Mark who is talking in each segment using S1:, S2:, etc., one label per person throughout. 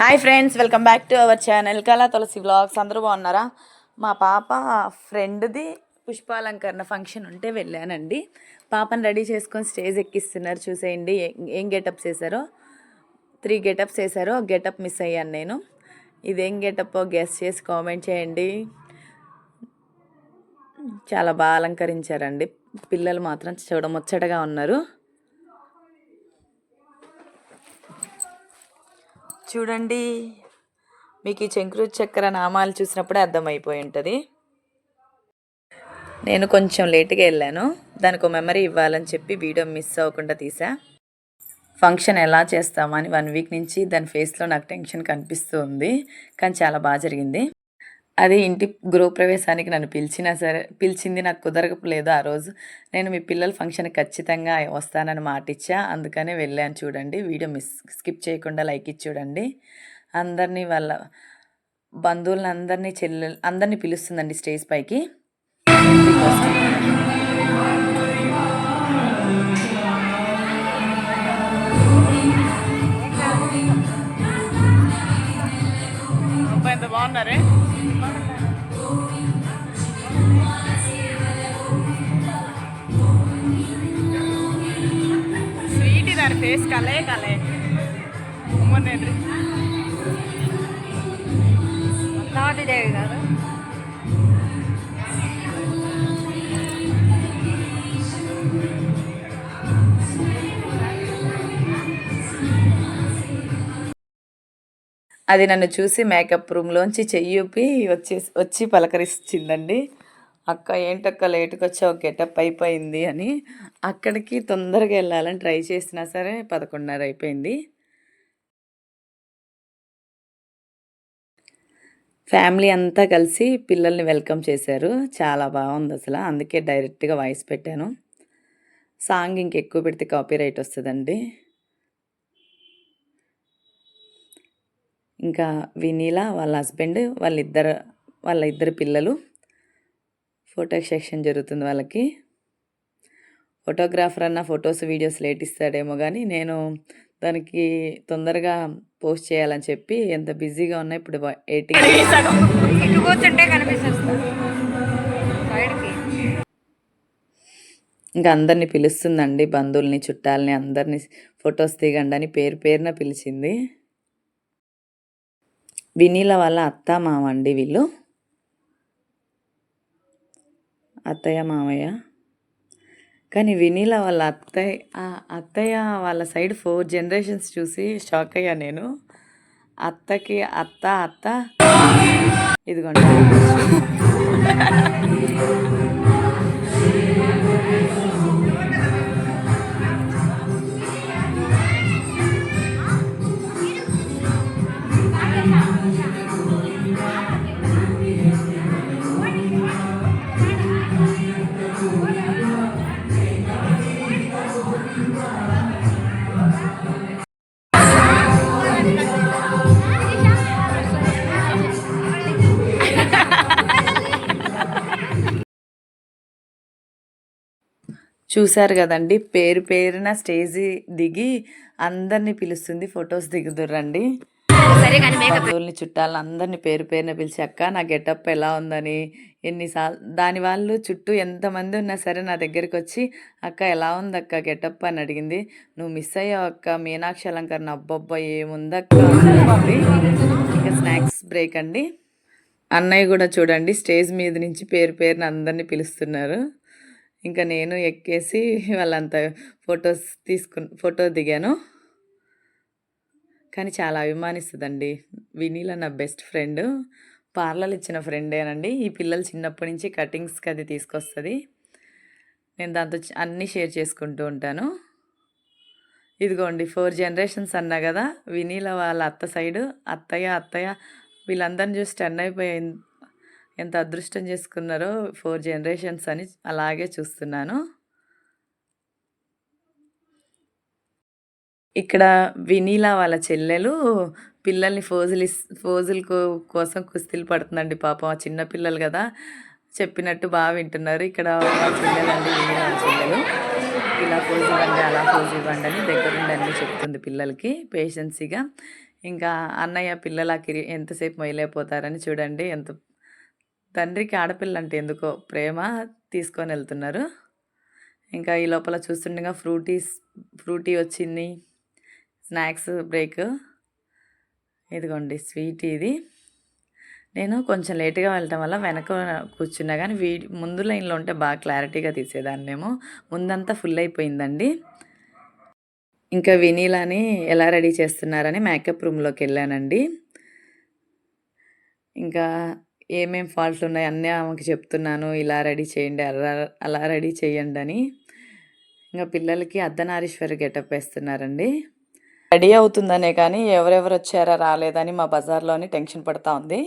S1: Hi friends welcome back to our channel Kala Tulasi vlogs అందరూ బాగున్నారా? మా పాప ఫ్రెండ్ది పుష్పాలంకరణ ఫంక్షన్ ఉంటే వెళ్ళానండి. పాపని రెడీ చేసుకొని స్టేజ్ ఎక్కిస్తున్నారు చూసేయండి. ఏం గెటప్స్ వేశారో త్రీ గెటప్స్ వేశారో గెటప్ మిస్ అయ్యాను నేను. ఇదేం గెటప్ గెస్ చేసి కామెంట్ చేయండి. చాలా బాగా అలంకరించారండి. పిల్లలు మాత్రం చూడముచ్చటగా ఉన్నారు. చూడండి. మీకు ఈ చెంకురు చక్కెర నామాలు చూసినప్పుడే అర్థమైపోయి ఉంటుంది. నేను కొంచెం లేట్గా వెళ్ళాను. దానికి ఒక మెమరీ ఇవ్వాలని చెప్పి వీడియో మిస్ అవ్వకుండా తీసా. ఫంక్షన్ ఎలా చేస్తామని వన్ వీక్ నుంచి దాని ఫేస్లో నాకు టెన్షన్ కనిపిస్తూ ఉంది. కానీ చాలా బాగా జరిగింది. అది ఇంటి గృహప్రవేశానికి నన్ను పిలిచినా సరే పిలిచింది నాకు కుదరకపోలేదు ఆ రోజు. నేను మీ పిల్లల ఫంక్షన్కి ఖచ్చితంగా వస్తానని మాట ఇచ్చా అందుకనే వెళ్ళాను చూడండి. వీడియో మిస్ స్కిప్ చేయకుండా లైక్ ఇచ్చి చూడండి. అందరినీ వాళ్ళ బంధువులను అందరినీ చెల్లెలు అందరినీ పిలుస్తుందండి స్టేజ్ పైకి. ఎంత బాగున్నారే? స్వీట్ దాని ఫేస్ కలే కలే. అమ్మనేంద్రి
S2: నాటిదేవి కాదు.
S1: అది నన్ను చూసి మేకప్ రూమ్లోంచి చెయ్యూపి వచ్చి వచ్చి పలకరిస్తుందండి. అక్క ఏంటక్క లేటుకు వచ్చావు? గెటప్ అయిపోయింది అని అక్కడికి తొందరగా వెళ్ళాలని ట్రై చేసినా సరే పదకొండున్నర అయిపోయింది. ఫ్యామిలీ అంతా కలిసి పిల్లల్ని వెల్కమ్ చేశారు. చాలా బాగుంది అసలు. అందుకే డైరెక్ట్గా వాయిస్ పెట్టాను. సాంగ్ ఇంకెక్కువ పెడితే కాపీ రైట్ వస్తుందండి. ఇంకా వినీలా వాళ్ళ హస్బెండ్ వాళ్ళిద్దరు వాళ్ళ ఇద్దరు పిల్లలు. ఫోటో సెక్షన్ జరుగుతుంది వాళ్ళకి. ఫోటోగ్రాఫర్ అన్న ఫొటోస్ వీడియోస్ లేట్ ఇస్తాడేమో కానీ నేను దానికి తొందరగా పోస్ట్ చేయాలని చెప్పి ఎంత బిజీగా ఉన్నా ఇప్పుడు ఎయిటింగ్ ఇంకా అందరిని పిలుస్తుందండి బంధువుల్ని చుట్టాలని అందరిని ఫొటోస్ దిగండి అని పేరు పేరున పిలిచింది. వినీల వాళ్ళ అత్త మామ అండి వీళ్ళు. అత్తయ్య మామయ్య. కానీ వినీల వాళ్ళ అత్తయ్య ఆ అత్తయ్య వాళ్ళ సైడ్ ఫోర్ జనరేషన్స్ చూసి షాక్ అయ్యా నేను. అత్తకి అత్త అత్త. ఇదిగోండి. చూశారు కదండి. పేరు పేరున స్టేజ్ దిగి అందరినీ పిలుస్తుంది ఫొటోస్ దిగుదురండి బంధువుల్ని చుట్టాలని అందరినీ పేరు పేరున పిలిచి అక్క నా గెటప్ ఎలా ఉందని? ఎన్నిసార్లు దాని వాళ్ళు చుట్టూ ఎంతమంది ఉన్నా సరే నా దగ్గరికి వచ్చి అక్క ఎలా ఉంది అక్క గెటప్? అని అడిగింది. నువ్వు మిస్ అయ్యావు అక్క మీనాక్షి అలంకరణ. అబ్బబ్బా ఏముందక్క? ఇంకా స్నాక్స్ బ్రేక్ అండి. అన్నయ్య కూడా చూడండి స్టేజ్ మీద నుంచి పేరు పేరున అందరినీ పిలుస్తున్నారు. ఇంకా నేను ఎక్కేసి వాళ్ళంతా ఫొటోస్ తీసుకు ఫోటో దిగాను. కానీ చాలా అభిమానిస్తుందండి. వినీల నా బెస్ట్ ఫ్రెండ్. పార్లర్ ఇచ్చిన ఫ్రెండేనండి. ఈ పిల్లలు చిన్నప్పటి నుంచి కటింగ్స్కి అది తీసుకొస్తుంది. నేను దాంతో అన్నీ షేర్ చేసుకుంటూ ఉంటాను. ఇదిగోండి ఫోర్ జనరేషన్స్ అన్నా కదా వినీల వాళ్ళ అత్త సైడు అత్తయ్య అత్తయ్య వీళ్ళందరిని చూసి టర్న్ అయిపోయి ఎంత అదృష్టం చేసుకున్నారో ఫోర్ జనరేషన్స్ అని అలాగే చూస్తున్నాను. ఇక్కడ వినీలా వాళ్ళ చెల్లెలు పిల్లల్ని ఫోజులు ఇస్ ఫోజుల కోసం కుస్తీలు పడుతుందండి పాపం. ఆ చిన్న పిల్లలు కదా చెప్పినట్టు బాగా వింటున్నారు. ఇక్కడ వాళ్ళ చెల్లెలండి వినీలా చెల్లెలు. ఇలా ఫోజు ఇవ్వండి అలా ఫోజు ఇవ్వండి అని దగ్గరుండి చెప్తుంది పిల్లలకి పేషెన్సీగా ఇంకా అన్నయ్య పిల్లలకి ఎంతసేపు మొయలైపోతారని చూడండి ఎంత తండ్రికి ఆడపిల్ల అంటే ఎందుకో ప్రేమ తీసుకొని వెళ్తున్నారు. ఇంకా ఈ లోపల చూస్తుండగా ఫ్రూటీస్ ఫ్రూటీ వచ్చింది. Snacks break. ఇదిగోండి స్వీట్ ఇది. నేను కొంచెం లేటుగా వెళ్ళటం వల్ల వెనక కూర్చున్నా కానీ వీ ముందు లైన్లో ఉంటే బాగా క్లారిటీగా తీసేదాన్నేమో ముందంతా ఫుల్ అయిపోయిందండి. ఇంకా వినీలాని ఎలా రెడీ చేస్తున్నారని మేకప్ రూమ్లోకి వెళ్ళానండి. ఇంకా ఏమేం ఫాల్ట్లు ఉన్నాయి అన్నీ ఆమెకి చెప్తున్నాను. ఇలా రెడీ చేయండి అలా అలా రెడీ చేయండి అని. ఇంకా పిల్లలకి అర్ధనారీశ్వరి గెటప్ వేస్తున్నారండి. రెడీ అవుతుందనే కానీ ఎవరెవరు వచ్చారా రాలేదని మా బజార్లోని టెన్షన్ పడతా ఉంది.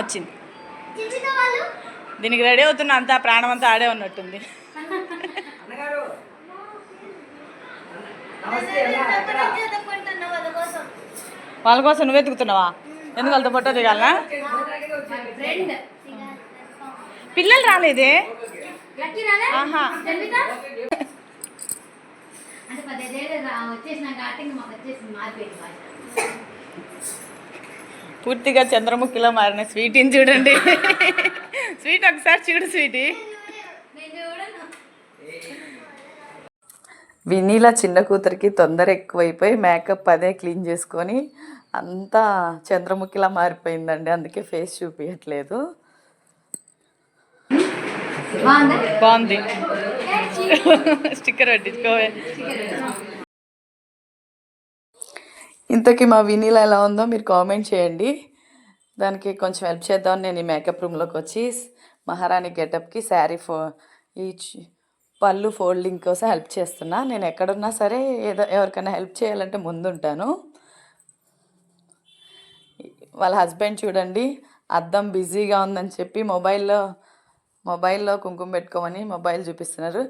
S1: వచ్చింది. దీనికి రెడీ అవుతున్న అంతా ప్రాణం అంతా ఆడే ఉన్నట్టుంది. వాళ్ళ కోసం నువ్వు వెతుకుతున్నావా ఎందుకు వాళ్ళతో ఫోటో దిగాలనా? పిల్లలు రాలేదే? ఆహా. పూర్తిగా చంద్రముఖిలో మారిన స్వీటీని చూడండి. స్వీట్ ఒకసారి చూడు స్వీటీ.
S2: నేను
S1: వినీలా చిన్న కూతురికి తొందర ఎక్కువైపోయి మేకప్ అదే క్లీన్ చేసుకొని అంతా చంద్రముఖిలా మారిపోయిందండి. అందుకే ఫేస్ చూపించట్లేదు
S2: బాగుందా?
S1: బాగుంది. స్టిక్కర్ పట్టించుకోవే. ఇంతకీ మా వినీలా ఎలా ఉందో మీరు కామెంట్ చేయండి. దానికి కొంచెం హెల్ప్ చేద్దామని నేను ఈ మేకప్ రూమ్లోకి వచ్చి మహారాణి గెటప్కి శారీ ఫో ఈ పళ్ళు ఫోల్డింగ్ కోసం హెల్ప్ చేస్తున్నా. నేను ఎక్కడున్నా సరే ఏదో ఎవరికైనా హెల్ప్ చేయాలంటే ముందుంటాను. వాళ్ళ హస్బెండ్ చూడండి అద్దం బిజీగా ఉందని చెప్పి మొబైల్లో మొబైల్లో కుంకుమ పెట్టుకోమని మొబైల్ చూపిస్తున్నారు.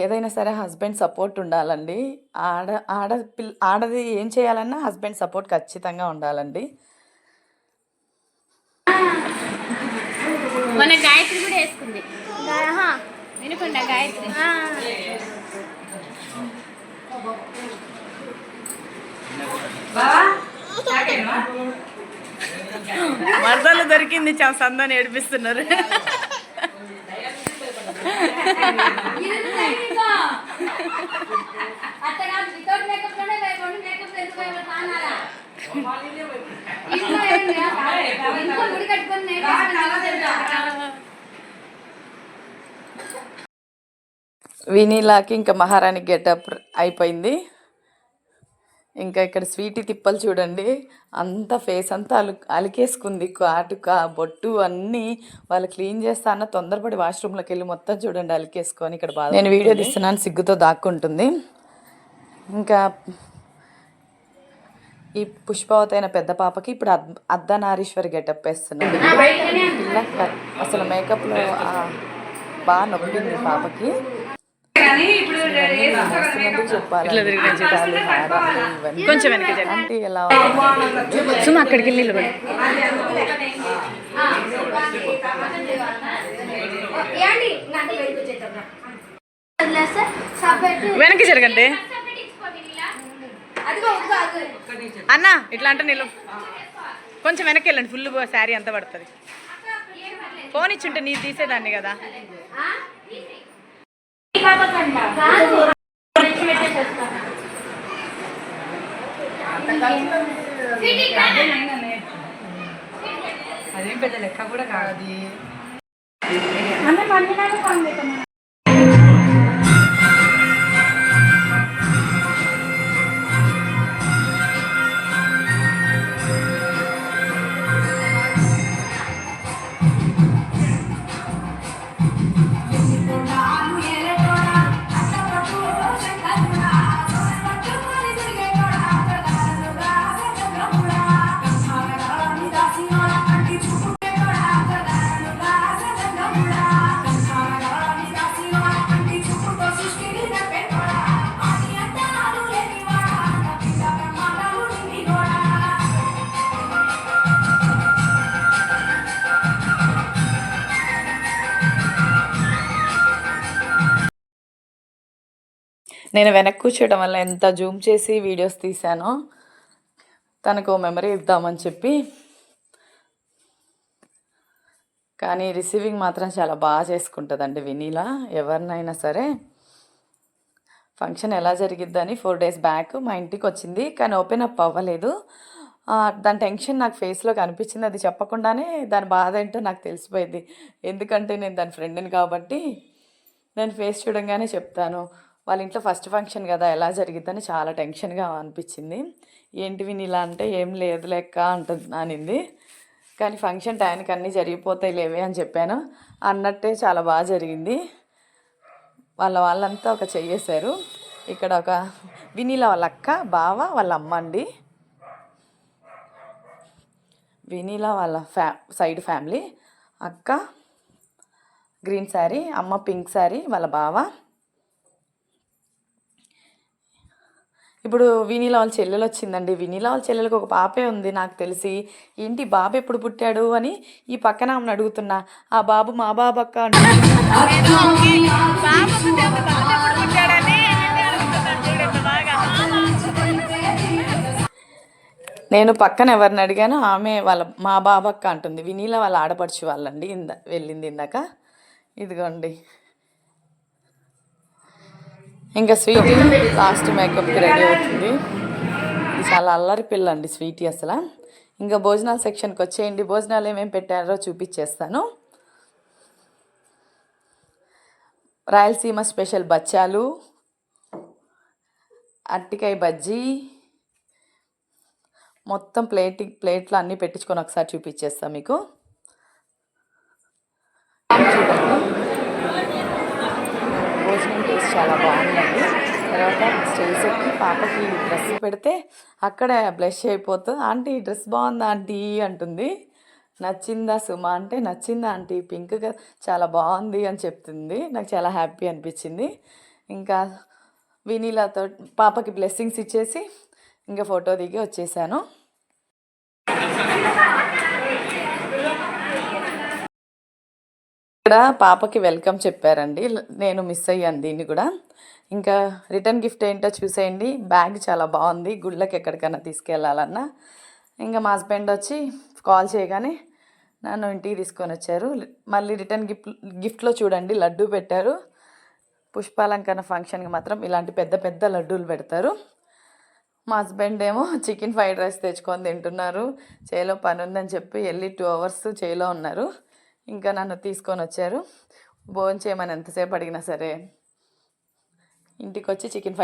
S1: ఏదైనా సరే హస్బెండ్ సపోర్ట్ ఉండాలండి. ఆడ ఆడ పిల్ల ఆడది ఏం చేయాలన్నా హస్బెండ్ సపోర్ట్ ఖచ్చితంగా ఉండాలండి.
S2: మన గాయత్రి కూడా వేసుకుంది. వినుకుండా గాయత్రి.
S1: వరదలు దొరికింది చాలా సందని ఏడిపిస్తున్నారు. వినీలాకి ఇంకా మహారాణి గెటప్ అయిపోయింది. ఇంకా ఇక్కడ స్వీటీ తిప్పలు చూడండి. అంత ఫేస్ అంతా అలు అలికేసుకుంది. కాటుక బొట్టు అన్నీ వాళ్ళు క్లీన్ చేస్తాన తొందరపడి వాష్రూమ్లోకి వెళ్ళి మొత్తం చూడండి అలికేసుకొని ఇక్కడ బాగా నేను వీడియో తీస్తున్నాను సిగ్గుతో దాక్కుంటుంది. ఇంకా ఈ పుష్పవతి అయిన పెద్ద పాపకి ఇప్పుడు అద్ అర్ధనారీశ్వరి గెటప్ వేస్తున్నాను. పిల్ల క- అసలు మేకప్లో బాగా నొప్పింది పాపకి. కొంచెం వెనక అంటే ఎలా సుమ అక్కడికి వెళ్ళి నిలబడి.
S2: ఏండి నాకు వెళ్ళి వచ్చేటప్పుడు వదిలేస్తే సపరేట్
S1: వెనక్కి జరగండి అన్న ఇట్లా అంటే నిలు. కొంచెం వెనక్కి వెళ్ళండి. ఫుల్ శారీ అంతా పడుతుంది. ఫోన్ ఇచ్చుంటే నీ తీసేదాన్ని కదా.
S2: కాదు
S3: అదేం పెద్ద లెక్క కూడా కాదు.
S1: నేను వెనక్కి కూర్చోవడం వల్ల ఎంత జూమ్ చేసి వీడియోస్ తీశానో తనకు మెమరీ ఇద్దామని చెప్పి. కానీ రిసీవింగ్ మాత్రం చాలా బాగా చేసుకుంటుందండి వినీలా. ఎవరినైనా సరే ఫంక్షన్ ఎలా జరిగిద్దని ఫోర్ డేస్ బ్యాక్ మా ఇంటికి వచ్చింది. కానీ ఓపెన్ అప్ అవ్వలేదు. దాని టెన్షన్ నాకు ఫేస్లో కనిపించింది. అది చెప్పకుండానే దాని బాధ ఏంటో నాకు తెలిసిపోయింది. ఎందుకంటే నేను దాని ఫ్రెండ్ని కాబట్టి నేను ఫేస్ చూడంగానే చెప్తాను. వాళ్ళ ఇంట్లో ఫస్ట్ ఫంక్షన్ కదా ఎలా జరిగిద్దని చాలా టెన్షన్గా అనిపించింది. ఏంటి విని ఇలా అంటే ఏం లేదు లెక్క అంటుంది అనింది. కానీ ఫంక్షన్ టైంకి అన్నీ జరిగిపోతాయి లేవే అని చెప్పాను. అన్నట్టే చాలా బాగా జరిగింది. వాళ్ళ వాళ్ళంతా ఒక చెయ్యేశారు. ఇక్కడ ఒక వినీల వాళ్ళ అక్క బావ వాళ్ళ అమ్మ అండి. వినీల వాళ్ళ ఫ్యా సైడ్ ఫ్యామిలీ. అక్క గ్రీన్ శారీ అమ్మ పింక్ శారీ వాళ్ళ బావ ఇప్పుడు వినీలా వాళ్ళ చెల్లెలు వచ్చిందండి. వినీలా వాళ్ళ చెల్లెలకు ఒక పాపే ఉంది నాకు తెలిసి. ఏంటి బాబు ఎప్పుడు పుట్టాడు అని ఈ పక్కన ఆమెను అడుగుతున్నా. ఆ బాబు మా బాబు అక్క నేను పక్కన ఎవరిని అడిగానో ఆమె వాళ్ళ మా బాబక్క అంటుంది. వినీల వాళ్ళ ఆడపడుచు వాళ్ళండి. ఇందా వెళ్ళింది ఇందాక. ఇదిగోండి. ఇంకా స్వీట్ లాస్ట్ మేకప్కి రెడీ అవుతుంది. చాలా అల్లరి పిల్ల అండి స్వీటీ అసలు. ఇంకా భోజనాల సెక్షన్కి వచ్చేయండి. భోజనాలు ఏమేమి పెట్టారో చూపించేస్తాను రాయలసీమ స్పెషల్ బచ్చాలు అట్టికాయ బజ్జీ మొత్తం ప్లేట్ ప్లేట్లో అన్నీ పెట్టించుకొని ఒకసారి చూపించేస్తాను మీకు. చూడండి. చాలా బాగుందండి. తర్వాత స్టేజ్ ఎక్కి పాపకి డ్రెస్ పెడితే అక్కడ బ్లష్ అయిపోతుంది. ఆంటీ డ్రెస్ బాగుందా ఆంటీ? అంటుంది. నచ్చిందా సుమా? అంటే నచ్చిందా ఆంటీ? పింక్గా చాలా బాగుంది అని చెప్తుంది. నాకు చాలా హ్యాపీ అనిపించింది. ఇంకా వినీలాతో పాపకి బ్లెస్సింగ్స్ ఇచ్చేసి ఇంకా ఫోటో దిగి వచ్చేసాను. ఇక్కడ పాపకి వెల్కమ్ చెప్పారండి. నేను మిస్ అయ్యాను దీన్ని కూడా. ఇంకా రిటర్న్ గిఫ్ట్ ఏంటో చూసేయండి. బ్యాగ్ చాలా బాగుంది. గుళ్ళకి ఎక్కడికైనా తీసుకెళ్ళాలన్నా ఇంకా మా హస్బెండ్ వచ్చి కాల్ చేయగానే నన్ను ఇంటికి తీసుకొని వచ్చారు. మళ్ళీ రిటర్న్ గిఫ్ట్ గిఫ్ట్లో చూడండి. లడ్డు పెట్టారు. పుష్పాలంకరణ ఫంక్షన్కి మాత్రం ఇలాంటి పెద్ద పెద్ద లడ్డూలు పెడతారు. మా హస్బెండ్ ఏమో చికెన్ ఫ్రైడ్ రైస్ తెచ్చుకొని తింటున్నారు. చేలో పని ఉందని చెప్పి వెళ్ళి టూ అవర్స్ చేలో ఉన్నారు. ఇంకా నన్ను తీసుకొని వచ్చారు. భోజనం చేయమని ఎంతసేపు అడిగినా సరే ఇంటికి వచ్చి చికెన్ ఫ్రై